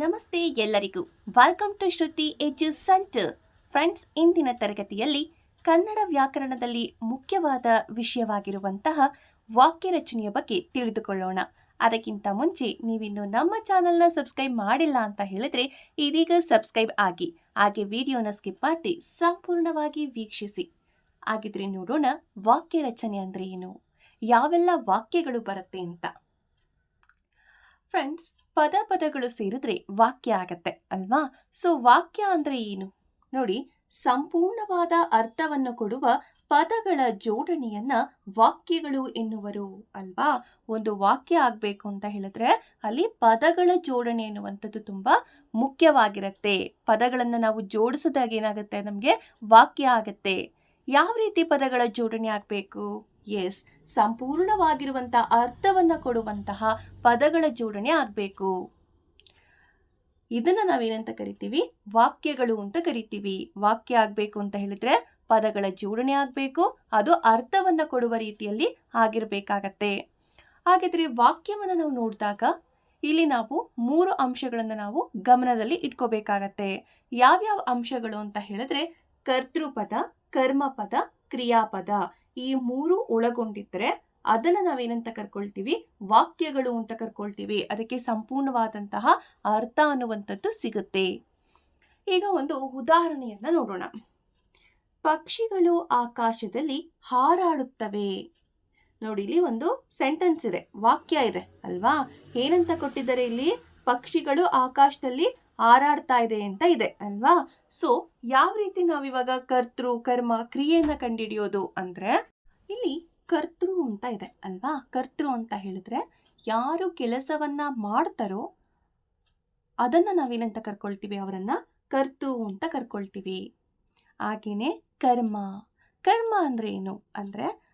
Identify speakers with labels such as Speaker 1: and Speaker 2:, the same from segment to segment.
Speaker 1: ನಮಸ್ತೆ ಎಲ್ಲರಿಗೂ. Welcome to Shruti edu centre friends ಇಂದಿನ ತರಗತಿಯಲ್ಲಿ ಕನ್ನಡ ವ್ಯಾಕರಣದಲ್ಲಿ ಮುಖ್ಯವಾದ ವಿಷಯವಾಗಿರುವಂತಹ ವಾಕ್ಯ ರಚನೆಯ ಬಗ್ಗೆ ತಿಳಿದುಕೊಳ್ಳೋಣ. ಅದಕ್ಕಿಂತ ಮುಂಚೆ ನೀವಿನ್ನು ನಮ್ಮ ಚಾನೆಲ್ನ ಸಬ್ಸ್ಕ್ರೈಬ್ ಮಾಡಿಲ್ಲ ಅಂತ ಹೇಳಿದ್ರೆ ಇದೀಗ ಸಬ್ಸ್ಕ್ರೈಬ್ ಆಗಿ, ಹಾಗೆ ವಿಡಿಯೋನ ಸ್ಕಿಪ್ ಮಾಡಿ ಸಂಪೂರ್ಣವಾಗಿ ವೀಕ್ಷಿಸಿ. ಹಾಗಿದ್ರೆ ನೋಡೋಣ ವಾಕ್ಯ ರಚನೆ ಅಂದ್ರೆ ಏನು? ಯಾವೆಲ್ಲ ವಾಕ್ಯಗಳು ಬರುತ್ತೆ ಅಂತ. ಫ್ರೆಂಡ್ಸ್ ಪದ ಪದಗಳು ಸೇರಿದ್ರೆ ವಾಕ್ಯ ಆಗತ್ತೆ, ಅಲ್ವಾ? ಸೊ ವಾಕ್ಯ ಅಂದ್ರೆ ಏನು? ನೋಡಿ, ಸಂಪೂರ್ಣವಾದ ಅರ್ಥವನ್ನು ಕೊಡುವ ಪದಗಳ ಜೋಡಣೆಯನ್ನ ವಾಕ್ಯಗಳು ಎನ್ನುವರು, ಅಲ್ವಾ? ಒಂದು ವಾಕ್ಯ ಆಗ್ಬೇಕು ಅಂತ ಹೇಳಿದ್ರೆ ಅಲ್ಲಿ ಪದಗಳ ಜೋಡಣೆ ಎನ್ನುವಂಥದ್ದು ತುಂಬಾ ಮುಖ್ಯವಾಗಿರುತ್ತೆ. ಪದಗಳನ್ನ ನಾವು ಜೋಡಿಸಿದಾಗ ಏನಾಗುತ್ತೆ? ನಮಗೆ ವಾಕ್ಯ ಆಗತ್ತೆ. ಯಾವ ರೀತಿ ಪದಗಳ ಜೋಡಣೆ ಆಗಬೇಕು? ಎಸ್ ಸಂಪೂರ್ಣವಾಗಿರುವಂಥ ಅರ್ಥವನ್ನ ಕೊಡುವಂತಹ ಪದಗಳ ಜೋಡಣೆ ಆಗಬೇಕು. ಇದನ್ನು ನಾವೇನಂತ ಕರಿತೀವಿ? ವಾಕ್ಯಗಳು ಅಂತ ಕರಿತೀವಿ. ವಾಕ್ಯ ಆಗಬೇಕು ಅಂತ ಹೇಳಿದ್ರೆ ಪದಗಳ ಜೋಡಣೆ ಆಗಬೇಕು, ಅದು ಅರ್ಥವನ್ನ ಕೊಡುವ ರೀತಿಯಲ್ಲಿ ಆಗಿರಬೇಕಾಗತ್ತೆ. ಹಾಗಿದ್ರೆ ವಾಕ್ಯವನ್ನು ನಾವು ನೋಡಿದಾಗ ಇಲ್ಲಿ ನಾವು ಮೂರು ಅಂಶಗಳನ್ನು ನಾವು ಗಮನದಲ್ಲಿ ಇಟ್ಕೋಬೇಕಾಗತ್ತೆ. ಯಾವ್ಯಾವ ಅಂಶಗಳು ಅಂತ ಹೇಳಿದ್ರೆ ಕರ್ತೃಪದ, ಕರ್ಮಪದ ಕ್ರಿಯಾಪದ ಈ ಮೂರು ಒಳಗೊಂಡಿದ್ರೆ ಅದನ್ನ ನಾವೇನಂತ ಕರ್ಕೊಳ್ತೀವಿ? ವಾಕ್ಯಗಳು ಅಂತ ಕರ್ಕೊಳ್ತೀವಿ. ಅದಕ್ಕೆ ಸಂಪೂರ್ಣವಾದಂತಹ ಅರ್ಥ ಅನ್ನುವಂಥದ್ದು ಸಿಗುತ್ತೆ. ಈಗ ಒಂದು ಉದಾಹರಣೆಯನ್ನ ನೋಡೋಣ. ಪಕ್ಷಿಗಳು ಆಕಾಶದಲ್ಲಿ ಹಾರಾಡುತ್ತವೆ. ನೋಡಿ, ಇಲ್ಲಿ ಒಂದು ಸೆಂಟೆನ್ಸ್ ಇದೆ. ವಾಕ್ಯ ಇದೆ, ಅಲ್ವಾ? ಏನಂತ ಕೊಟ್ಟಿದ್ದಾರೆ ಇಲ್ಲಿ? ಪಕ್ಷಿಗಳು ಆಕಾಶದಲ್ಲಿ ಹಾರಾಡ್ತಾ ಇದೆ ಅಂತ ಇದೆ, ಅಲ್ವಾ? ಸೊ ಯಾವ ರೀತಿ ನಾವಿವಾಗ ಕರ್ತೃ, ಕರ್ಮ ಕ್ರಿಯೆಯನ್ನ ಕಂಡುಹಿಡಿಯೋದು ಅಂದ್ರೆ ಇಲ್ಲಿ ಕರ್ತೃ ಅಂತ ಇದೆ, ಅಲ್ವಾ? ಕರ್ತೃ ಅಂತ ಹೇಳಿದ್ರೆ ಯಾರು ಕೆಲಸವನ್ನ ಮಾಡ್ತಾರೋ ಅದನ್ನ ನಾವೇನಂತ ಕರ್ಕೊಳ್ತೀವಿ, ಅವರನ್ನ ಕರ್ತೃ ಅಂತ ಕರ್ಕೊಳ್ತೀವಿ. ಹಾಗೇನೆ ಕರ್ಮ. ಕರ್ಮ ಅಂದ್ರೆ ಏನು? ಅಂದ್ರೆ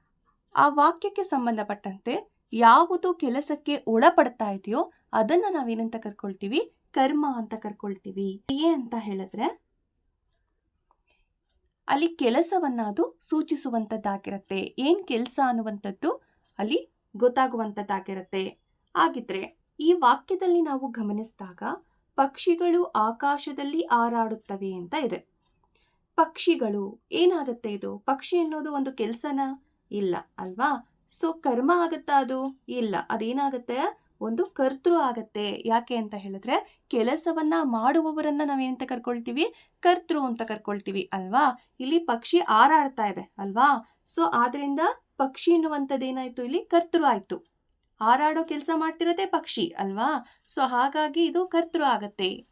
Speaker 1: ಆ ವಾಕ್ಯಕ್ಕೆ ಸಂಬಂಧಪಟ್ಟಂತೆ ಯಾವುದು ಕೆಲಸಕ್ಕೆ ಒಳಪಡ್ತಾ ಇದೆಯೋ ಅದನ್ನ ನಾವೇನಂತ ಕರ್ಕೊಳ್ತೀವಿ. ಕರ್ಮ ಅಂತ ಕರ್ಕೊಳ್ತೀವಿ. ಕ್ರಿಯೆ ಅಂತ ಹೇಳಿದ್ರೆ, ಅಲ್ಲಿ ಕೆಲಸವನ್ನ ಅದು ಸೂಚಿಸುವಂಥದ್ದಾಗಿರುತ್ತೆ ಏನ್ ಕೆಲಸ ಅನ್ನುವಂಥದ್ದು ಅಲ್ಲಿ ಗೊತ್ತಾಗುವಂಥದ್ದಾಗಿರುತ್ತೆ ಆಗಿದ್ರೆ ಈ ವಾಕ್ಯದಲ್ಲಿ ನಾವು ಗಮನಿಸಿದಾಗ ಪಕ್ಷಿಗಳು ಆಕಾಶದಲ್ಲಿ ಹಾರಾಡುತ್ತವೆ ಅಂತ ಇದೆ. ಪಕ್ಷಿಗಳು, ಏನಾಗುತ್ತೆ ಇದು? ಪಕ್ಷಿ ಅನ್ನೋದು ಒಂದು ಕೆಲಸನ? ಇಲ್ಲ, ಅಲ್ವಾ? ಸೊ, ಕರ್ಮ ಆಗುತ್ತಾ ಅದು? ಇಲ್ಲ, ಅದೇನಾಗತ್ತೆ? ಒಂದು ಕರ್ತೃ ಆಗತ್ತೆ. ಯಾಕೆ ಅಂತ ಹೇಳಿದ್ರೆ, ಕೆಲಸವನ್ನ ಮಾಡುವವರನ್ನ ನಾವೇನಂತ ಕರ್ಕೊಳ್ತೀವಿ? ಕರ್ತೃ ಅಂತ ಕರ್ಕೊಳ್ತೀವಿ ಅಲ್ವಾ? ಇಲ್ಲಿ ಪಕ್ಷಿ ಹಾರಾಡ್ತಾ ಇದೆ ಅಲ್ವಾ? ಸೊ ಆದ್ರಿಂದ ಪಕ್ಷಿ ಎನ್ನುವಂಥದ್ದು ಏನಾಯ್ತು ಇಲ್ಲಿ? ಕರ್ತೃ ಆಯ್ತು. ಹಾರಾಡೋ ಕೆಲಸ ಮಾಡ್ತಿರೋದೆ ಪಕ್ಷಿ ಅಲ್ವಾ? ಸೊ ಹಾಗಾಗಿ ಇದು ಕರ್ತೃ ಆಗತ್ತೆ.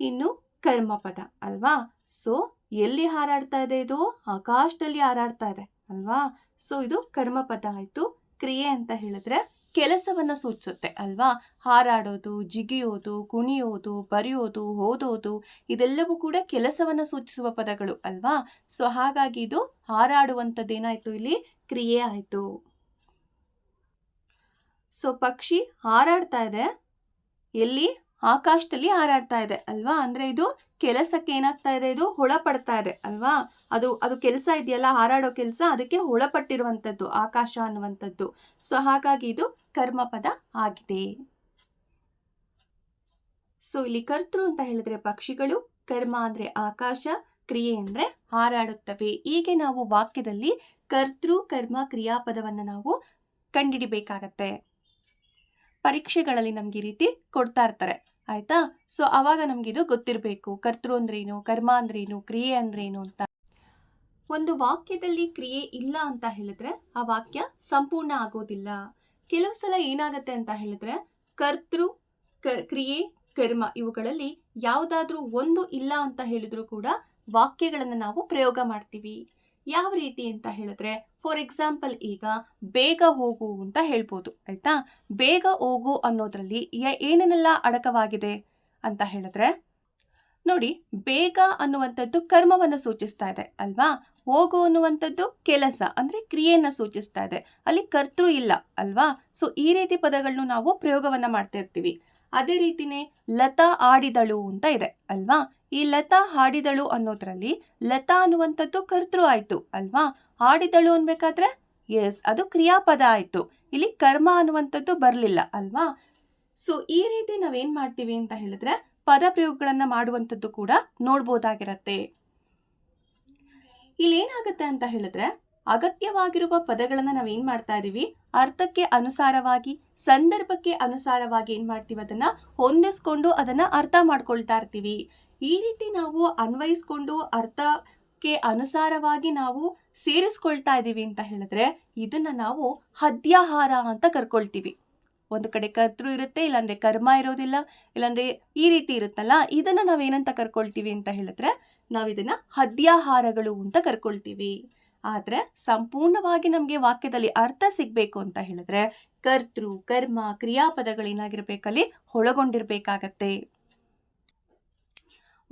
Speaker 1: ಇನ್ನು ಕರ್ಮಪದ ಅಲ್ವಾ? ಸೊ ಎಲ್ಲಿ ಹಾರಾಡ್ತಾ ಇದೆ ಇದು? ಆಕಾಶದಲ್ಲಿ ಹಾರಾಡ್ತಾ ಇದೆ ಅಲ್ವಾ? ಸೊ ಇದು ಕರ್ಮಪದ ಆಯ್ತು. ಕ್ರಿಯೆ ಅಂತ ಹೇಳಿದ್ರೆ ಕೆಲಸವನ್ನ ಸೂಚಿಸುತ್ತೆ ಅಲ್ವಾ? ಹಾರಾಡೋದು, ಜಿಗಿಯೋದು, ಕುಣಿಯೋದು, ಬರೆಯೋದು, ಓದೋದು, ಇದೆಲ್ಲವೂ ಕೂಡ ಕೆಲಸವನ್ನ ಸೂಚಿಸುವ ಪದಗಳು ಅಲ್ವಾ? ಸೊ ಹಾಗಾಗಿ ಇದು ಹಾರಾಡುವಂಥದ್ದೇನಾಯ್ತು ಇಲ್ಲಿ? ಕ್ರಿಯೆ ಆಯ್ತು. ಸೊ ಪಕ್ಷಿ ಹಾರಾಡ್ತಾ ಇದೆ. ಎಲ್ಲಿ? ಆಕಾಶದಲ್ಲಿ ಹಾರಾಡ್ತಾ ಇದೆ, ಅಲ್ವಾ? ಅಂದ್ರೆ ಇದು ಕೆಲಸಕ್ಕೆ ಏನಾಗ್ತಾ ಇದೆ? ಇದು ಹೊಳಪಡ್ತಾ ಇದೆ, ಅಲ್ವಾ? ಅದು ಅದು ಕೆಲಸ ಇದೆಯಲ್ಲ, ಹಾರಾಡೋ ಕೆಲಸ, ಅದಕ್ಕೆ ಒಳಪಟ್ಟಿರುವಂಥದ್ದು ಆಕಾಶ ಅನ್ನುವಂಥದ್ದು. ಸೊ ಹಾಗಾಗಿ ಇದು ಕರ್ಮಪದ ಆಗಿದೆ. ಸೊ ಇಲ್ಲಿ ಕರ್ತೃ ಅಂತ ಹೇಳಿದ್ರೆ ಪಕ್ಷಿಗಳು, ಕರ್ಮ ಅಂದ್ರೆ ಆಕಾಶ, ಕ್ರಿಯೆ ಅಂದ್ರೆ ಹಾರಾಡುತ್ತವೆ. ಹೀಗೆ ನಾವು ವಾಕ್ಯದಲ್ಲಿ ಕರ್ತೃ, ಕರ್ಮ, ಕ್ರಿಯಾಪದವನ್ನು ನಾವು ಕಂಡಿಡಿಬೇಕಾಗತ್ತೆ. ಪರೀಕ್ಷೆಗಳಲ್ಲಿ ನಮ್ಗೆ ಈ ರೀತಿ ಕೊಡ್ತಾ ಇರ್ತಾರೆ. ಆಯ್ತಾ? ಸೊ ಅವಾಗ ಇದು ಗೊತ್ತಿರಬೇಕು. ಕರ್ತೃ ಅಂದ್ರೇನು? ಕರ್ಮ ಅಂದ್ರೇನು? ಕ್ರಿಯೆ ಅಂದ್ರೇನು ಅಂತ. ಒಂದು ವಾಕ್ಯದಲ್ಲಿ ಕ್ರಿಯೆ ಇಲ್ಲ ಅಂತ ಹೇಳಿದ್ರೆ ಆ ವಾಕ್ಯ ಸಂಪೂರ್ಣ ಆಗೋದಿಲ್ಲ. ಕೆಲವು ಸಲ ಏನಾಗತ್ತೆ ಅಂತ ಹೇಳಿದ್ರೆ ಕರ್ತೃ ಕ್ರಿಯೆ, ಕರ್ಮ ಇವುಗಳಲ್ಲಿ ಯಾವುದಾದ್ರೂ ಒಂದು ಇಲ್ಲ ಅಂತ ಹೇಳಿದ್ರು ಕೂಡ ವಾಕ್ಯಗಳನ್ನು ನಾವು ಪ್ರಯೋಗ ಮಾಡ್ತೀವಿ. ಯಾವ ರೀತಿ ಅಂತ ಹೇಳಿದ್ರೆ ಫಾರ್ ಎಕ್ಸಾಂಪಲ್ ಈಗ ಬೇಗ ಹೋಗು ಅಂತ ಹೇಳ್ಬೋದು, ಆಯ್ತಾ? ಬೇಗ ಹೋಗು ಅನ್ನೋದ್ರಲ್ಲಿ ಏನೇನೆಲ್ಲ ಅಡಕವಾಗಿದೆ ಅಂತ ಹೇಳಿದ್ರೆ, ನೋಡಿ, ಬೇಗ ಅನ್ನುವಂಥದ್ದು ಕರ್ಮವನ್ನು ಸೂಚಿಸ್ತಾ ಇದೆ, ಅಲ್ವಾ? ಹೋಗು ಅನ್ನುವಂಥದ್ದು ಕೆಲಸ, ಅಂದ್ರೆ ಕ್ರಿಯೆಯನ್ನು ಸೂಚಿಸ್ತಾ ಇದೆ. ಅಲ್ಲಿ ಕರ್ತೃ ಇಲ್ಲ, ಅಲ್ವಾ? ಸೊ ಈ ರೀತಿ ಪದಗಳನ್ನು ನಾವು ಪ್ರಯೋಗವನ್ನ ಮಾಡ್ತಾ ಇರ್ತೀವಿ. ಅದೇ ರೀತಿನೇ ಲತಾ ಆಡಿದಳು ಅಂತ ಇದೆ, ಅಲ್ವಾ? ಈ ಲತಾ ಹಾಡಿದಳು ಅನ್ನೋದ್ರಲ್ಲಿ ಲತಾ ಅನ್ನುವಂಥದ್ದು ಕರ್ತೃ ಆಯಿತು, ಅಲ್ವಾ? ಹಾಡಿದಳು ಅನ್ಬೇಕಾದ್ರೆ ಎಸ್ ಅದು ಕ್ರಿಯಾಪದ ಆಯಿತು. ಇಲ್ಲಿ ಕರ್ಮ ಅನ್ನುವಂಥದ್ದು ಬರಲಿಲ್ಲ, ಅಲ್ವಾ? ಸೊ ಈ ರೀತಿ ನಾವೇನ್ ಮಾಡ್ತೀವಿ ಅಂತ ಹೇಳಿದ್ರೆ, ಪದ ಪ್ರಯೋಗಗಳನ್ನು ಮಾಡುವಂಥದ್ದು ಕೂಡ ನೋಡ್ಬೋದಾಗಿರತ್ತೆ. ಇಲ್ಲಿ ಏನಾಗುತ್ತೆ ಅಂತ ಹೇಳಿದ್ರೆ ಅಗತ್ಯವಾಗಿರುವ ಪದಗಳನ್ನ ನಾವೇನು ಮಾಡ್ತಾ ಇದೀವಿ? ಅರ್ಥಕ್ಕೆ ಅನುಸಾರವಾಗಿ, ಸಂದರ್ಭಕ್ಕೆ ಅನುಸಾರವಾಗಿ ಏನು ಮಾಡ್ತೀವಿ ಅದನ್ನ? ಹೊಂದಿಸ್ಕೊಂಡು ಅದನ್ನ ಅರ್ಥ ಮಾಡ್ಕೊಳ್ತಾ ಇರ್ತೀವಿ. ಈ ರೀತಿ ನಾವು ಅನ್ವಯಿಸ್ಕೊಂಡು ಅರ್ಥಕ್ಕೆ ಅನುಸಾರವಾಗಿ ನಾವು ಸೇರಿಸ್ಕೊಳ್ತಾ ಇದ್ದೀವಿ ಅಂತ ಹೇಳಿದ್ರೆ ಇದನ್ನ ನಾವು ಹದ್ಯಾಹಾರ ಅಂತ ಕರ್ಕೊಳ್ತೀವಿ. ಒಂದು ಕಡೆ ಕರ್ತೃ ಇರುತ್ತೆ, ಇಲ್ಲಾಂದರೆ ಕರ್ಮ ಇರೋದಿಲ್ಲ, ಇಲ್ಲಾಂದರೆ ಈ ರೀತಿ ಇರುತ್ತಲ್ಲ, ಇದನ್ನ ನಾವೇನಂತ ಕರ್ಕೊಳ್ತೀವಿ ಅಂತ ಹೇಳಿದ್ರೆ ನಾವು ಇದನ್ನ ಹದ್ಯಾಹಾರಗಳು ಅಂತ ಕರ್ಕೊಳ್ತೀವಿ. ಆದ್ರೆ ಸಂಪೂರ್ಣವಾಗಿ ನಮಗೆ ವಾಕ್ಯದಲ್ಲಿ ಅರ್ಥ ಸಿಗಬೇಕು ಅಂತ ಹೇಳಿದ್ರೆ ಕರ್ತೃ, ಕರ್ಮ, ಕ್ರಿಯಾಪದಗಳೇನಾಗಿರ್ಬೇಕಲ್ಲಿ ಒಳಗೊಂಡಿರ್ಬೇಕಾಗತ್ತೆ.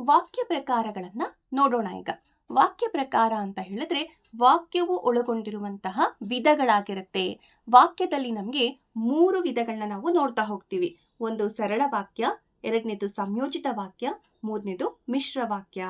Speaker 1: ವಾಕ್ಯ ಪ್ರಕಾರಗಳನ್ನು ನೋಡೋಣ ಈಗ. ವಾಕ್ಯ ಪ್ರಕಾರ ಅಂತ ಹೇಳಿದ್ರೆ ವಾಕ್ಯವು ಒಳಗೊಂಡಿರುವಂತಹ ವಿಧಗಳಾಗಿರುತ್ತೆ. ವಾಕ್ಯದಲ್ಲಿ ನಮಗೆ ಮೂರು ವಿಧಗಳನ್ನ ನಾವು ನೋಡ್ತಾ ಹೋಗ್ತೀವಿ. ಒಂದು ಸರಳ ವಾಕ್ಯ ಎರಡನೇದು ಸಂಯೋಜಿತ ವಾಕ್ಯ, ಮೂರನೇದು ಮಿಶ್ರ ವಾಕ್ಯ.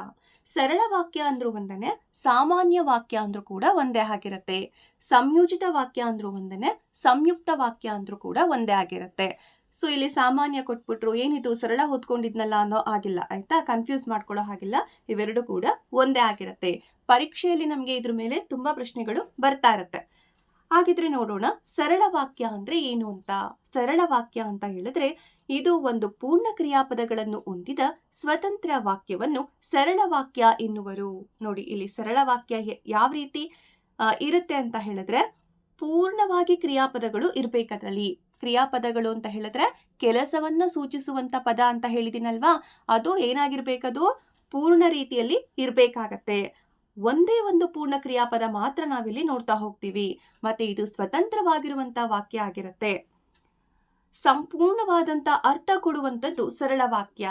Speaker 1: ಸರಳ ವಾಕ್ಯ ಅಂದ್ರೂ ಒಂದನೆ, ಸಾಮಾನ್ಯ ವಾಕ್ಯ ಅಂದ್ರೂ ಕೂಡ ಒಂದೇ ಆಗಿರುತ್ತೆ. ಸಂಯೋಜಿತ ವಾಕ್ಯ ಅಂದ್ರೂ ಒಂದನೆ, ಸಂಯುಕ್ತ ವಾಕ್ಯ ಅಂದ್ರೂ ಕೂಡ ಒಂದೇ ಆಗಿರುತ್ತೆ. ಸೊ ಇಲ್ಲಿ ಸಾಮಾನ್ಯ ಕೊಟ್ಬಿಟ್ರು ಏನಿದು? ಸರಳ ಹೊತ್ಕೊಂಡಿದ್ನಲ್ಲ ಅನ್ನೋ ಆಗಿಲ್ಲ, ಆಯ್ತಾ? ಕನ್ಫ್ಯೂಸ್ ಮಾಡ್ಕೊಳ್ಳೋ ಹಾಗಿಲ್ಲ. ಇವೆರಡು ಕೂಡ ಒಂದೇ ಆಗಿರುತ್ತೆ. ಪರೀಕ್ಷೆಯಲ್ಲಿ ನಮಗೆ ಇದ್ರ ಮೇಲೆ ತುಂಬಾ ಪ್ರಶ್ನೆಗಳು ಬರ್ತಾ ಇರತ್ತೆ. ಹಾಗಿದ್ರೆ ನೋಡೋಣ, ಸರಳ ವಾಕ್ಯ ಅಂದ್ರೆ ಏನು ಅಂತ? ಸರಳ ವಾಕ್ಯ ಅಂತ ಹೇಳಿದ್ರೆ ಇದು ಒಂದು ಪೂರ್ಣ ಕ್ರಿಯಾಪದಗಳನ್ನು ಹೊಂದಿದ ಸ್ವತಂತ್ರ ವಾಕ್ಯವನ್ನು ಸರಳ ವಾಕ್ಯ ಎನ್ನುವರು. ನೋಡಿ, ಇಲ್ಲಿ ಸರಳ ವಾಕ್ಯ ಯಾವ ರೀತಿ ಇರುತ್ತೆ ಅಂತ ಹೇಳಿದ್ರೆ, ಪೂರ್ಣವಾಗಿ ಕ್ರಿಯಾಪದಗಳು ಇರ್ಬೇಕದ್ರಲ್ಲಿ. ಕ್ರಿಯಾಪದಗಳು ಅಂತ ಹೇಳಿದ್ರೆ, ಕೆಲಸವನ್ನ ಸೂಚಿಸುವಂತ ಪದ ಅಂತ ಹೇಳಿದಿನಲ್ವಾ? ಅದು ಏನಾಗಿರ್ಬೇಕದು? ಪೂರ್ಣ ರೀತಿಯಲ್ಲಿ ಇರಬೇಕಾಗತ್ತೆ. ಒಂದೇ ಒಂದು ಪೂರ್ಣ ಕ್ರಿಯಾಪದ ಮಾತ್ರ ನಾವಿಲ್ಲಿ ನೋಡ್ತಾ ಹೋಗ್ತೀವಿ. ಮತ್ತೆ ಇದು ಸ್ವತಂತ್ರವಾಗಿರುವಂತ ವಾಕ್ಯ ಆಗಿರುತ್ತೆ. ಸಂಪೂರ್ಣವಾದಂತ ಅರ್ಥ ಕೊಡುವಂಥದ್ದು ಸರಳ ವಾಕ್ಯ.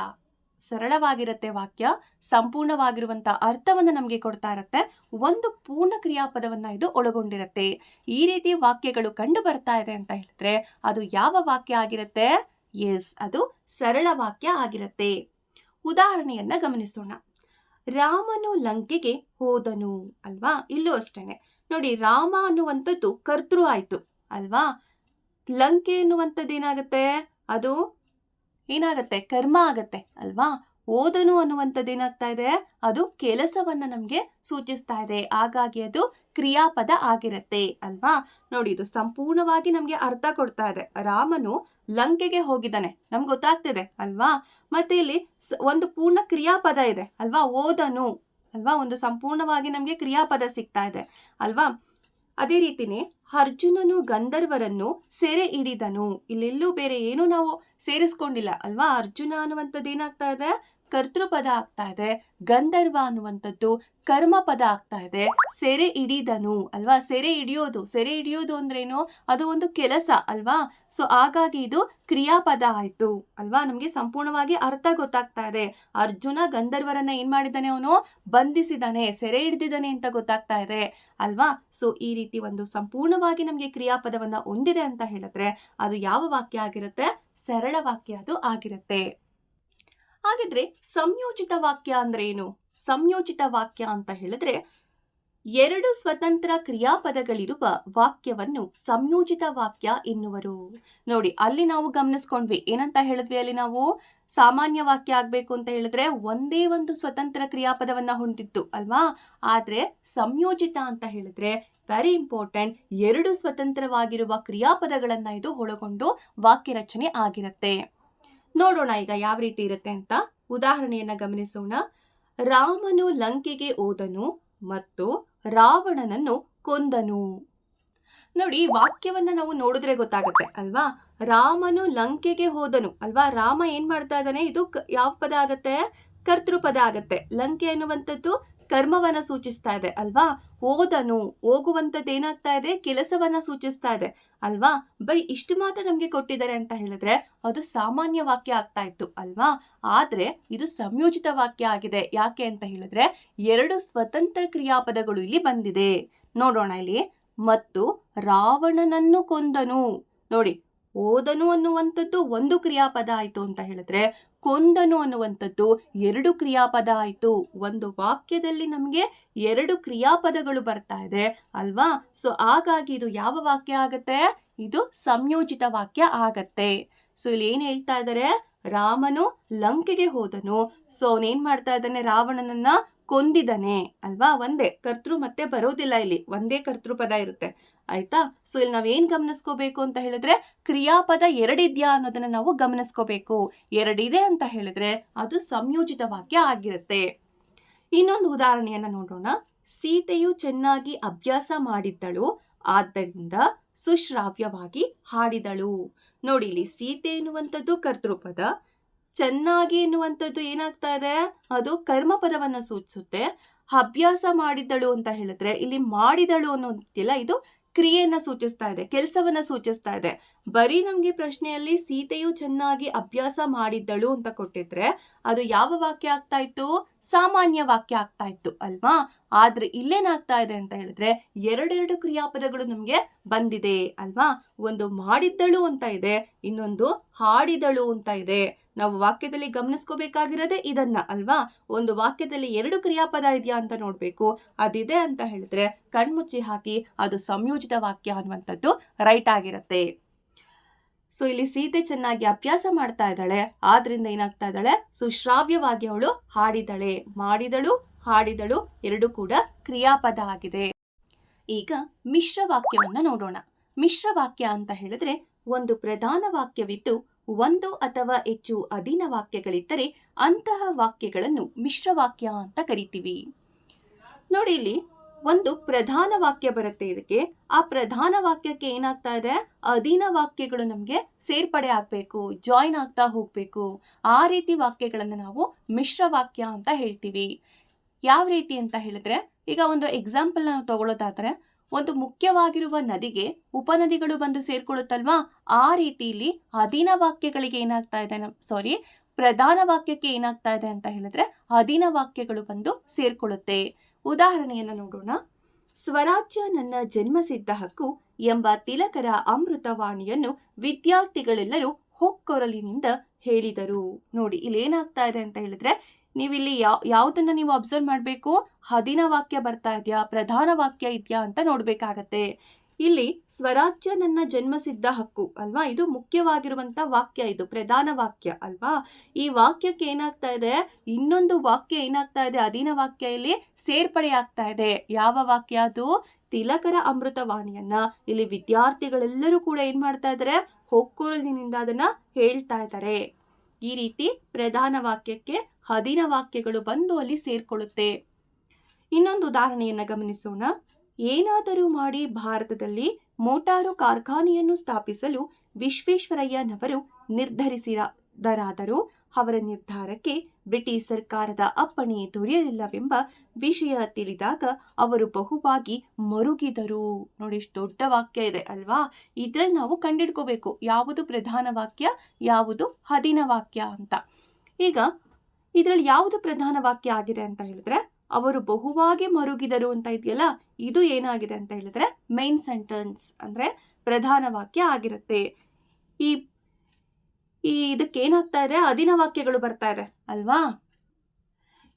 Speaker 1: ಸರಳವಾಗಿರುತ್ತೆ ವಾಕ್ಯ, ಸಂಪೂರ್ಣವಾಗಿರುವಂತ ಅರ್ಥವನ್ನು ನಮಗೆ ಕೊಡ್ತಾ ಇರುತ್ತೆ. ಒಂದು ಪೂರ್ಣ ಕ್ರಿಯಾಪದವನ್ನ ಇದು ಒಳಗೊಂಡಿರುತ್ತೆ. ಈ ರೀತಿ ವಾಕ್ಯಗಳು ಕಂಡು ಬರ್ತಾ ಇದೆ ಅಂತ ಹೇಳಿದ್ರೆ ಅದು ಯಾವ ವಾಕ್ಯ ಆಗಿರುತ್ತೆ? ಎಸ್, ಅದು ಸರಳ ವಾಕ್ಯ ಆಗಿರುತ್ತೆ. ಉದಾಹರಣೆಯನ್ನ ಗಮನಿಸೋಣ. ರಾಮನು ಲಂಕೆಗೆ ಹೋದನು, ಅಲ್ವಾ? ಇಲ್ಲೂ ಅಷ್ಟೇನೆ. ನೋಡಿ, ರಾಮ ಅನ್ನುವಂಥದ್ದು ಕರ್ತೃ ಆಯ್ತು, ಅಲ್ವಾ? ಲಂಕೆ ಎನ್ನುವಂಥದ್ದು ಏನಾಗುತ್ತೆ? ಅದು ಏನಾಗುತ್ತೆ? ಕರ್ಮ ಆಗತ್ತೆ, ಅಲ್ವಾ? ಓದನು ಅನ್ನುವಂಥದ್ದು ಏನಾಗ್ತಾ ಇದೆ? ಅದು ಕೆಲಸವನ್ನ ನಮಗೆ ಸೂಚಿಸ್ತಾ ಇದೆ. ಹಾಗಾಗಿ ಅದು ಕ್ರಿಯಾಪದ ಆಗಿರತ್ತೆ, ಅಲ್ವಾ? ನೋಡಿ, ಇದು ಸಂಪೂರ್ಣವಾಗಿ ನಮಗೆ ಅರ್ಥ ಕೊಡ್ತಾ ಇದೆ. ರಾಮನು ಲಂಕೆಗೆ ಹೋಗಿದ್ದಾನೆ. ನಮ್ಗೆ ಗೊತ್ತಾಗ್ತಿದೆ, ಅಲ್ವಾ? ಮತ್ತೆ ಇಲ್ಲಿ ಒಂದು ಪೂರ್ಣ ಕ್ರಿಯಾಪದ ಇದೆ, ಅಲ್ವಾ? ಓದನು, ಅಲ್ವಾ? ಒಂದು ಸಂಪೂರ್ಣವಾಗಿ ನಮಗೆ ಕ್ರಿಯಾಪದ ಸಿಗ್ತಾ ಇದೆ, ಅಲ್ವಾ? ಅದೇ ರೀತಿನೇ ಅರ್ಜುನನು ಗಂಧರ್ವರನ್ನು ಸೆರೆ ಹಿಡಿದನು. ಇಲ್ಲೆಲ್ಲೂ ಬೇರೆ ಏನೂ ನಾವು ಸೇರಿಸ್ಕೊಂಡಿಲ್ಲ ಅಲ್ವಾ? ಅರ್ಜುನ ಅನ್ನುವಂಥದ್ದು ಏನಾಗ್ತಾ ಇದೆ? ಕರ್ತೃಪದ ಆಗ್ತಾ ಇದೆ, ಗಂಧರ್ವ ಅನ್ನುವಂಥದ್ದು ಕರ್ಮ ಪದ ಆಗ್ತಾ ಇದೆ. ಸೆರೆ ಹಿಡಿದನು, ಅಲ್ವಾ? ಸೆರೆ ಹಿಡಿಯೋದು ಸೆರೆ ಹಿಡಿಯೋದು ಅಂದ್ರೇನು? ಅದು ಒಂದು ಕೆಲಸ, ಅಲ್ವಾ? ಸೊ ಹಾಗಾಗಿ ಇದು ಕ್ರಿಯಾಪದ ಆಯಿತು, ಅಲ್ವಾ? ನಮಗೆ ಸಂಪೂರ್ಣವಾಗಿ ಅರ್ಥ ಗೊತ್ತಾಗ್ತಾ ಇದೆ. ಅರ್ಜುನ ಗಂಧರ್ವರನ್ನ ಏನು ಮಾಡಿದ್ದಾನೆ ಅವನು? ಬಂಧಿಸಿದಾನೆ, ಸೆರೆ ಹಿಡಿದಿದ್ದಾನೆ ಅಂತ ಗೊತ್ತಾಗ್ತಾ ಇದೆ, ಅಲ್ವಾ? ಸೊ ಈ ರೀತಿ ಒಂದು ಸಂಪೂರ್ಣವಾಗಿ ನಮಗೆ ಕ್ರಿಯಾಪದವನ್ನು ಹೊಂದಿದೆ ಅಂತ ಹೇಳಿದ್ರೆ ಅದು ಯಾವ ವಾಕ್ಯ ಆಗಿರುತ್ತೆ? ಸರಳ ವಾಕ್ಯ ಅದು ಆಗಿರುತ್ತೆ. ಹಾಗಿದ್ರೆ ಸಂಯೋಜಿತ ವಾಕ್ಯ ಅಂದ್ರೆ ಏನು ಸಂಯೋಜಿತ ವಾಕ್ಯ ಅಂತ ಹೇಳಿದ್ರೆ ಎರಡು ಸ್ವತಂತ್ರ ಕ್ರಿಯಾಪದಗಳಿರುವ ವಾಕ್ಯವನ್ನು ಸಂಯೋಜಿತ ವಾಕ್ಯ ಎನ್ನುವರು. ನೋಡಿ, ಅಲ್ಲಿ ನಾವು ಗಮನಿಸ್ಕೊಂಡ್ವಿ. ಏನಂತ ಹೇಳಿದ್ವಿ ಅಲ್ಲಿ ನಾವು? ಸಾಮಾನ್ಯ ವಾಕ್ಯ ಆಗಬೇಕು ಅಂತ ಹೇಳಿದ್ರೆ ಒಂದೇ ಒಂದು ಸ್ವತಂತ್ರ ಕ್ರಿಯಾಪದವನ್ನ ಹೊಂದಿತ್ತು ಅಲ್ವಾ? ಆದ್ರೆ ಸಂಯೋಜಿತ ಅಂತ ಹೇಳಿದ್ರೆ ವೆರಿ ಇಂಪಾರ್ಟೆಂಟ್ ಎರಡು ಸ್ವತಂತ್ರವಾಗಿರುವ ಕ್ರಿಯಾಪದಗಳನ್ನ ಇದು ಒಳಗೊಂಡು ವಾಕ್ಯ ರಚನೆ ಆಗಿರುತ್ತೆ. ನೋಡೋಣ ಈಗ ಯಾವ ರೀತಿ ಇರುತ್ತೆ ಅಂತ ಉದಾಹರಣೆಯನ್ನ ಗಮನಿಸೋಣ. ರಾಮನು ಲಂಕೆಗೆ ಓದನು ಮತ್ತು ರಾವಣನನ್ನು ಕೊಂದನು. ನೋಡಿ, ವಾಕ್ಯವನ್ನ ನಾವು ನೋಡಿದ್ರೆ ಗೊತ್ತಾಗುತ್ತೆ ಅಲ್ವಾ? ರಾಮನು ಲಂಕೆಗೆ ಹೋದನು ಅಲ್ವಾ? ರಾಮ ಏನ್ ಮಾಡ್ತಾ ಇದ್ದಾನೆ? ಇದು ಯಾವ ಪದ ಆಗತ್ತೆ? ಕರ್ತೃಪದ ಆಗತ್ತೆ. ಲಂಕೆ ಅನ್ನುವಂಥದ್ದು ಕರ್ಮವನ್ನ ಸೂಚಿಸ್ತಾ ಇದೆ, ಅಲ್ವಾ? ಓದನು ಹೋಗುವಂಥದ್ದು ಏನಾಗ್ತಾ ಇದೆ? ಕೆಲಸವನ್ನ ಸೂಚಿಸ್ತಾ ಇದೆ, ಅಲ್ವಾ? ಬೈ ಇಷ್ಟು ಮಾತ್ರ ನಮ್ಗೆ ಕೊಟ್ಟಿದ್ದಾರೆ ಅಂತ ಹೇಳಿದ್ರೆ ಅದು ಸಾಮಾನ್ಯ ವಾಕ್ಯ ಆಗ್ತಾ ಇತ್ತು, ಅಲ್ವಾ? ಆದ್ರೆ ಇದು ಸಂಯೋಜಿತ ವಾಕ್ಯ ಆಗಿದೆ. ಯಾಕೆ ಅಂತ ಹೇಳಿದ್ರೆ ಎರಡು ಸ್ವತಂತ್ರ ಕ್ರಿಯಾಪದಗಳು ಇಲ್ಲಿ ಬಂದಿದೆ. ನೋಡೋಣ ಇಲ್ಲಿ. ಮತ್ತು ರಾವಣನನ್ನು ಕೊಂದನು. ನೋಡಿ ಓದನು ಅನ್ನುವಂಥದ್ದು ಒಂದು ಕ್ರಿಯಾಪದ ಆಯಿತು ಅಂತ ಹೇಳಿದ್ರೆ, ಕೊಂದನು ಅನ್ನುವಂಥದ್ದು ಎರಡು ಕ್ರಿಯಾಪದ ಆಯಿತು. ಒಂದು ವಾಕ್ಯದಲ್ಲಿ ನಮಗೆ ಎರಡು ಕ್ರಿಯಾಪದಗಳು ಬರ್ತಾ ಇದೆ ಅಲ್ವಾ? ಸೊ ಹಾಗಾಗಿ ಇದು ಯಾವ ವಾಕ್ಯ ಆಗತ್ತೆ? ಇದು ಸಂಯೋಜಿತ ವಾಕ್ಯ ಆಗತ್ತೆ. ಸೊ ಇಲ್ಲಿ ಏನು ಹೇಳ್ತಾ ಇದ್ದಾರೆ ರಾಮನು ಲಂಕೆಗೆ ಹೋದನು. ಸೊ ಅವನೇನ್ ಮಾಡ್ತಾ ಇದ್ದಾನೆ? ರಾವಣನನ್ನ ಕೊಂದಿದ್ದಾನೆ ಅಲ್ವಾ? ಒಂದೇ. ಕರ್ತೃ ಮತ್ತೆ ಬರೋದಿಲ್ಲ ಇಲ್ಲಿ. ಒಂದೇ ಕರ್ತೃ ಪದ ಇರುತ್ತೆ. ಆಯ್ತಾ? ಸೊ ಇಲ್ಲಿ ನಾವೇನ್ ಗಮನಿಸ್ಕೋಬೇಕು ಅಂತ ಹೇಳಿದ್ರೆ, ಕ್ರಿಯಾಪದ ಎರಡಿದ್ಯಾ ಅನ್ನೋದನ್ನ ನಾವು ಗಮನಿಸ್ಕೋಬೇಕು. ಎರಡಿದೆ ಅಂತ ಹೇಳಿದ್ರೆ, ಅದು ಸಂಯೋಜಿತ ವಾಕ್ಯ ಆಗಿರುತ್ತೆ. ಇನ್ನೊಂದು ಉದಾಹರಣೆಯನ್ನ ನೋಡೋಣ. ಸೀತೆಯು ಚೆನ್ನಾಗಿ ಅಭ್ಯಾಸ ಮಾಡಿದ್ದಳು, ಆದ್ದರಿಂದ ಸುಶ್ರಾವ್ಯವಾಗಿ ಹಾಡಿದಳು. ನೋಡಿ, ಇಲ್ಲಿ ಸೀತೆ ಎನ್ನುವಂಥದ್ದು ಕರ್ತೃಪದ ಚೆನ್ನಾಗಿ ಎನ್ನುವಂಥದ್ದು ಏನಾಗ್ತಾ ಇದೆ? ಅದು ಕರ್ಮಪದವನ್ನ ಸೂಚಿಸುತ್ತೆ. ಅಭ್ಯಾಸ ಮಾಡಿದ್ದಳು ಅಂತ ಹೇಳಿದ್ರೆ, ಇಲ್ಲಿ ಮಾಡಿದಳು ಅನ್ನೋದಿಲ್ಲ ಇದು ಕ್ರಿಯೆಯನ್ನ ಸೂಚಿಸ್ತಾ ಇದೆ, ಕೆಲಸವನ್ನ ಸೂಚಿಸ್ತಾ ಇದೆ. ಬರೀ ನಮಗೆ ಪ್ರಶ್ನೆಯಲ್ಲಿ ಸೀತೆಯು ಚೆನ್ನಾಗಿ ಅಭ್ಯಾಸ ಮಾಡಿದ್ದಳು ಅಂತ ಕೊಟ್ಟಿದ್ರೆ ಅದು ಯಾವ ವಾಕ್ಯ ಆಗ್ತಾ ಇತ್ತು? ಸಾಮಾನ್ಯ ವಾಕ್ಯ ಆಗ್ತಾ ಇತ್ತು ಅಲ್ವಾ? ಆದ್ರೆ ಇಲ್ಲೇನಾಗ್ತಾ ಇದೆ ಅಂತ ಹೇಳಿದ್ರೆ ಎರಡೆರಡು ಕ್ರಿಯಾಪದಗಳು ನಮಗೆ ಬಂದಿದೆ ಅಲ್ವಾ? ಒಂದು ಮಾಡಿದ್ದಳು ಅಂತ ಇದೆ, ಇನ್ನೊಂದು ಹಾಡಿದಳು ಅಂತ ಇದೆ. ನಾವು ವಾಕ್ಯದಲ್ಲಿ ಗಮನಿಸ್ಕೋಬೇಕಾಗಿರೋದೇ ಇದನ್ನ ಅಲ್ವಾ? ಒಂದು ವಾಕ್ಯದಲ್ಲಿ ಎರಡು ಕ್ರಿಯಾಪದ ಇದೆಯಾ ಅಂತ ನೋಡಬೇಕು. ಅದಿದೆ ಅಂತ ಹೇಳಿದ್ರೆ ಕಣ್ಮುಚ್ಚಿ ಹಾಕಿ ಅದು ಸಂಯೋಜಿತ ವಾಕ್ಯ ಅನ್ನುವಂಥದ್ದು ರೈಟ್ ಆಗಿರುತ್ತೆ. ಸೊ ಇಲ್ಲಿ ಸೀತೆ ಚೆನ್ನಾಗಿ ಅಭ್ಯಾಸ ಮಾಡ್ತಾ ಇದ್ದಾಳೆ. ಆದ್ರಿಂದ ಏನಾಗ್ತಾ ಇದ್ದಾಳೆ? ಸುಶ್ರಾವ್ಯವಾಗಿ ಅವಳು ಹಾಡಿದಳೆ ಮಾಡಿದಳು, ಹಾಡಿದಳು, ಎರಡು ಕೂಡ ಕ್ರಿಯಾಪದ ಆಗಿದೆ. ಈಗ ಮಿಶ್ರ ವಾಕ್ಯವನ್ನ ನೋಡೋಣ. ಮಿಶ್ರ ವಾಕ್ಯ ಅಂತ ಹೇಳಿದ್ರೆ ಒಂದು ಪ್ರಧಾನ ವಾಕ್ಯವಿದ್ದು ಒಂದು ಅಥವಾ ಹೆಚ್ಚು ಅಧೀನ ವಾಕ್ಯಗಳಿದ್ದರೆ ಅಂತಹ ವಾಕ್ಯಗಳನ್ನು ಮಿಶ್ರ ವಾಕ್ಯ ಅಂತ ಕರಿತೀವಿ. ನೋಡಿ ಇಲ್ಲಿ ಒಂದು ಪ್ರಧಾನ ವಾಕ್ಯ ಬರುತ್ತೆ ಇದಕ್ಕೆ. ಆ ಪ್ರಧಾನ ವಾಕ್ಯಕ್ಕೆ ಏನಾಗ್ತಾ ಇದೆ? ಅಧೀನ ವಾಕ್ಯಗಳು ನಮಗೆ ಸೇರ್ಪಡೆ ಆಗಬೇಕು ಜಾಯಿನ್ ಆಗ್ತಾ ಹೋಗಬೇಕು. ಆ ರೀತಿ ವಾಕ್ಯಗಳನ್ನು ನಾವು ಮಿಶ್ರ ವಾಕ್ಯ ಅಂತ ಹೇಳ್ತೀವಿ. ಯಾವ ರೀತಿ ಅಂತ ಹೇಳಿದ್ರೆ, ಈಗ ಒಂದು ಎಕ್ಸಾಂಪಲ್ ನಾವು ತಗೊಳ್ಳೋದಾದ್ರೆ ಒಂದು ಮುಖ್ಯವಾಗಿರುವ ನದಿಗೆ ಉಪನದಿಗಳು ಬಂದು ಸೇರ್ಕೊಳ್ಳುತ್ತಲ್ವಾ? ಆ ರೀತಿಯಲ್ಲಿ ಅಧೀನ ವಾಕ್ಯಗಳಿಗೆ ಏನಾಗ್ತಾ ಇದೆ ಸಾರಿ ಪ್ರಧಾನ ವಾಕ್ಯಕ್ಕೆ ಏನಾಗ್ತಾ ಇದೆ ಅಂತ ಹೇಳಿದ್ರೆ, ಅಧೀನ ವಾಕ್ಯಗಳು ಬಂದು ಸೇರ್ಕೊಳ್ಳುತ್ತೆ. ಉದಾಹರಣೆಯನ್ನು ನೋಡೋಣ. ಸ್ವರಾಜ್ಯ ನನ್ನ ಜನ್ಮಸಿದ್ಧ ಹಕ್ಕು ಎಂಬ ತಿಲಕರ ಅಮೃತವಾಣಿಯನ್ನು ವಿದ್ಯಾರ್ಥಿಗಳೆಲ್ಲರೂ ಹೊಕ್ಕೊರಲಿನಿಂದ ಹೇಳಿದರು. ನೋಡಿ, ಇಲ್ಲಿ ಏನಾಗ್ತಾ ಇದೆ ಅಂತ ಹೇಳಿದ್ರೆ, ನೀವಿಲ್ಲಿ ಯಾವ ಯಾವುದನ್ನ ನೀವು ಅಬ್ಸರ್ವ್ ಮಾಡಬೇಕು? ಹದಿನ ವಾಕ್ಯ ಬರ್ತಾ ಇದೆಯಾ? ಪ್ರಧಾನ ವಾಕ್ಯ ಇದೆಯಾ ಅಂತ ನೋಡ್ಬೇಕಾಗತ್ತೆ. ಇಲ್ಲಿ ಸ್ವರಾಜ್ಯ ನನ್ನ ಜನ್ಮಸಿದ್ಧ ಹಕ್ಕು ಅಲ್ವಾ? ಇದು ಮುಖ್ಯವಾಗಿರುವಂತ ವಾಕ್ಯ ಇದು, ಪ್ರಧಾನ ವಾಕ್ಯ ಅಲ್ವಾ? ಈ ವಾಕ್ಯಕ್ಕೆ ಏನಾಗ್ತಾ ಇದೆ? ಇನ್ನೊಂದು ವಾಕ್ಯ ಏನಾಗ್ತಾ ಇದೆ? ಅಧೀನ ವಾಕ್ಯ ಇಲ್ಲಿ ಸೇರ್ಪಡೆ ಆಗ್ತಾ ಇದೆ. ಯಾವ ವಾಕ್ಯ ಅದು? ತಿಲಕರ ಅಮೃತವಾಣಿಯನ್ನ ಇಲ್ಲಿ ವಿದ್ಯಾರ್ಥಿಗಳೆಲ್ಲರೂ ಕೂಡ ಏನ್ ಮಾಡ್ತಾ ಇದ್ದಾರೆ ಹೊಕ್ಕೂರಿನಿಂದ ಅದನ್ನ ಹೇಳ್ತಾ ಇದ್ದಾರೆ ಈ ರೀತಿ ಪ್ರಧಾನ ವಾಕ್ಯಕ್ಕೆ ಅಧೀನ ವಾಕ್ಯಗಳು ಬಂದು ಅಲ್ಲಿ ಸೇರ್ಕೊಳ್ಳುತ್ತೆ. ಇನ್ನೊಂದು ಉದಾಹರಣೆಯನ್ನ ಗಮನಿಸೋಣ. ಏನಾದರೂ ಮಾಡಿ ಭಾರತದಲ್ಲಿ ಮೋಟಾರು ಕಾರ್ಖಾನೆಯನ್ನು ಸ್ಥಾಪಿಸಲು ವಿಶ್ವೇಶ್ವರಯ್ಯನವರು ನಿರ್ಧರಿಸಿದರಾದರೂ ಅವರ ನಿರ್ಧಾರಕ್ಕೆ ಬ್ರಿಟಿಷ್ ಸರ್ಕಾರದ ಅಪ್ಪಣೆ ದೊರೆಯಲಿಲ್ಲವೆಂಬ ವಿಷಯ ತಿಳಿದಾಗ ಅವರು ಬಹುವಾಗಿ ಮರುಗಿದರು. ನೋಡಿ, ಇಷ್ಟು ದೊಡ್ಡ ವಾಕ್ಯ ಇದೆ ಅಲ್ವಾ? ಇದ್ರಲ್ಲಿ ನಾವು ಕಂಡಿಡ್ಕೋಬೇಕು. ಯಾವುದು ಪ್ರಧಾನ ವಾಕ್ಯ, ಯಾವುದು ಹದಿನ ವಾಕ್ಯ ಅಂತ. ಈಗ ಇದರಲ್ಲಿ ಯಾವುದು ಪ್ರಧಾನ ವಾಕ್ಯ ಆಗಿದೆ ಅಂತ ಹೇಳಿದ್ರೆ ಅವರು ಬಹುವಾಗಿ ಮರುಗಿದರು ಅಂತ ಇದೆಯಲ್ಲ, ಇದು ಏನಾಗಿದೆ ಅಂತ ಹೇಳಿದ್ರೆ ಮೈನ್ ಸೆಂಟೆನ್ಸ್ ಅಂದ್ರೆ ಪ್ರಧಾನ ವಾಕ್ಯ ಆಗಿರುತ್ತೆ. ಈ ಈ ಇದಕ್ಕೆ ಏನಾಗ್ತಾ ಇದೆ? ಅಧೀನ ವಾಕ್ಯಗಳು ಬರ್ತಾ ಇದೆ ಅಲ್ವಾ?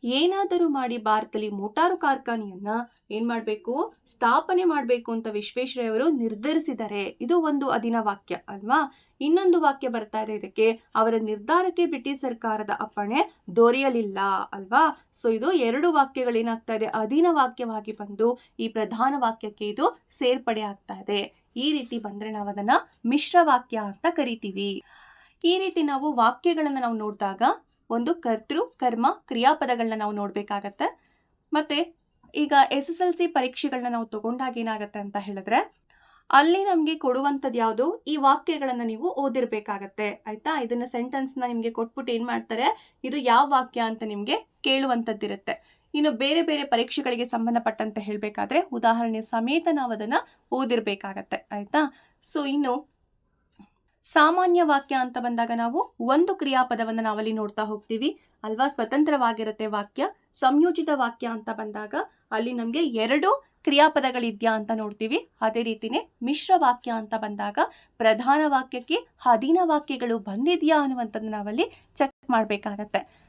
Speaker 1: ಏನಾದರೂ ಮಾಡಿ ಭಾರತದಲ್ಲಿ ಮೋಟಾರು ಕಾರ್ಖಾನೆಯನ್ನ ಏನ್ ಮಾಡಬೇಕು? ಸ್ಥಾಪನೆ ಮಾಡಬೇಕು ಅಂತ ವಿಶ್ವೇಶ್ವರಯ್ಯ ಅವರು ನಿರ್ಧರಿಸಿದ್ದಾರೆ. ಇದು ಒಂದು ಅಧೀನ ವಾಕ್ಯ, ಅಲ್ವಾ? ಇನ್ನೊಂದು ವಾಕ್ಯ ಬರ್ತಾ ಇದೆ ಇದಕ್ಕೆ. ಅವರ ನಿರ್ಧಾರಕ್ಕೆ ಬ್ರಿಟಿಷ್ ಸರ್ಕಾರದ ಅಪ್ಪಣೆ ದೊರೆಯಲಿಲ್ಲ, ಅಲ್ವಾ? ಸೊ ಇದು ಎರಡು ವಾಕ್ಯಗಳು ಏನಾಗ್ತಾ ಇದೆ? ಅಧೀನ ವಾಕ್ಯವಾಗಿ ಬಂದು ಈ ಪ್ರಧಾನ ವಾಕ್ಯಕ್ಕೆ ಇದು ಸೇರ್ಪಡೆ ಆಗ್ತಾ ಇದೆ. ಈ ರೀತಿ ಬಂದ್ರೆ ನಾವು ಅದನ್ನ ಮಿಶ್ರ ವಾಕ್ಯ ಅಂತ ಕರಿತೀವಿ. ಈ ರೀತಿ ನಾವು ವಾಕ್ಯಗಳನ್ನು ನಾವು ನೋಡಿದಾಗ ಒಂದು ಕರ್ತೃ, ಕರ್ಮ ಕ್ರಿಯಾಪದಗಳನ್ನ ನಾವು ನೋಡಬೇಕಾಗತ್ತೆ. ಮತ್ತೆ ಈಗ ಎಸ್ ಎಸ್ ಎಲ್ ಸಿ ಪರೀಕ್ಷೆಗಳನ್ನ ನಾವು ತಗೊಂಡಾಗ ಏನಾಗತ್ತೆ ಅಂತ ಹೇಳಿದ್ರೆ, ಅಲ್ಲಿ ನಮಗೆ ಕೊಡುವಂಥದ್ದು ಯಾವುದು? ಈ ವಾಕ್ಯಗಳನ್ನು ನೀವು ಓದಿರಬೇಕಾಗತ್ತೆ. ಆಯಿತಾ? ಇದನ್ನು ಸೆಂಟೆನ್ಸ್ನ ನಿಮಗೆ ಕೊಟ್ಬಿಟ್ಟು ಏನು ಮಾಡ್ತಾರೆ? ಇದು ಯಾವ ವಾಕ್ಯ ಅಂತ ನಿಮಗೆ ಕೇಳುವಂಥದ್ದಿರುತ್ತೆ ಇನ್ನು ಬೇರೆ ಬೇರೆ ಪರೀಕ್ಷೆಗಳಿಗೆ ಸಂಬಂಧಪಟ್ಟಂತೆ ಹೇಳಬೇಕಾದ್ರೆ, ಉದಾಹರಣೆ ಸಮೇತ ನಾವು ಅದನ್ನು ಓದಿರಬೇಕಾಗತ್ತೆ. ಆಯಿತಾ? ಸೊ ಇನ್ನು ಸಾಮಾನ್ಯ ವಾಕ್ಯ ಅಂತ ಬಂದಾಗ ನಾವು ಒಂದು ಕ್ರಿಯಾಪದವನ್ನು ನಾವಲ್ಲಿ ನೋಡ್ತಾ ಹೋಗ್ತೀವಿ. ಅಲ್ವಾ? ಸ್ವತಂತ್ರವಾಗಿರುತ್ತೆ ವಾಕ್ಯ. ಸಂಯೋಜಿತ ವಾಕ್ಯ ಅಂತ ಬಂದಾಗ ಅಲ್ಲಿ ನಮಗೆ ಎರಡು ಕ್ರಿಯಾಪದಗಳಿದ್ಯಾ ಅಂತ ನೋಡ್ತೀವಿ. ಅದೇ ರೀತಿನೇ ಮಿಶ್ರ ವಾಕ್ಯ ಅಂತ ಬಂದಾಗ ಪ್ರಧಾನ ವಾಕ್ಯಕ್ಕೆ ಅಧೀನ ವಾಕ್ಯಗಳು ಬಂದಿದೆಯಾ ಅನ್ನುವಂಥದ್ದು ನಾವಲ್ಲಿ ಚೆಕ್ ಮಾಡಬೇಕಾಗತ್ತೆ.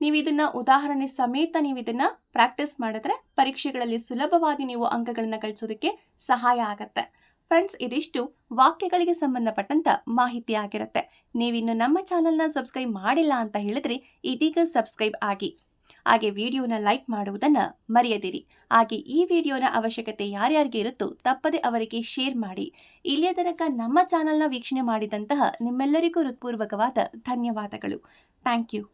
Speaker 1: ನೀವು ಇದನ್ನ ಉದಾಹರಣೆ ಸಮೇತ ನೀವು ಇದನ್ನ ಪ್ರಾಕ್ಟೀಸ್ ಮಾಡಿದ್ರೆ ಪರೀಕ್ಷೆಗಳಲ್ಲಿ ಸುಲಭವಾಗಿ ನೀವು ಅಂಕಗಳನ್ನು ಗಳಿಸೋದಕ್ಕೆ ಸಹಾಯ ಆಗತ್ತೆ. ಫ್ರೆಂಡ್ಸ್, ಇದಿಷ್ಟು ವಾಕ್ಯಗಳಿಗೆ ಸಂಬಂಧಪಟ್ಟಂತ ಮಾಹಿತಿ ಆಗಿರುತ್ತೆ. ನೀವಿನ್ನು ನಮ್ಮ ಚಾನಲ್ನ ಸಬ್ಸ್ಕ್ರೈಬ್ ಮಾಡಿಲ್ಲ ಅಂತ ಹೇಳಿದ್ರೆ ಇದೀಗ ಸಬ್ಸ್ಕ್ರೈಬ್ ಆಗಿ. ಹಾಗೆ ವಿಡಿಯೋನ ಲೈಕ್ ಮಾಡುವುದನ್ನ ಮರೆಯದಿರಿ. ಹಾಗೆ ಈ ವಿಡಿಯೋನ ಅವಶ್ಯಕತೆ ಯಾರ್ಯಾರಿಗೆ ಇರುತ್ತೋ ತಪ್ಪದೆ ಅವರಿಗೆ ಶೇರ್ ಮಾಡಿ. ಇಲ್ಲಿಯ ತನಕ ನಮ್ಮ ಚಾನಲ್ನ ವೀಕ್ಷಣೆ ಮಾಡಿದಂತಹ ನಿಮ್ಮೆಲ್ಲರಿಗೂ ಹೃತ್ಪೂರ್ವಕವಾದ ಧನ್ಯವಾದಗಳು. Thank you.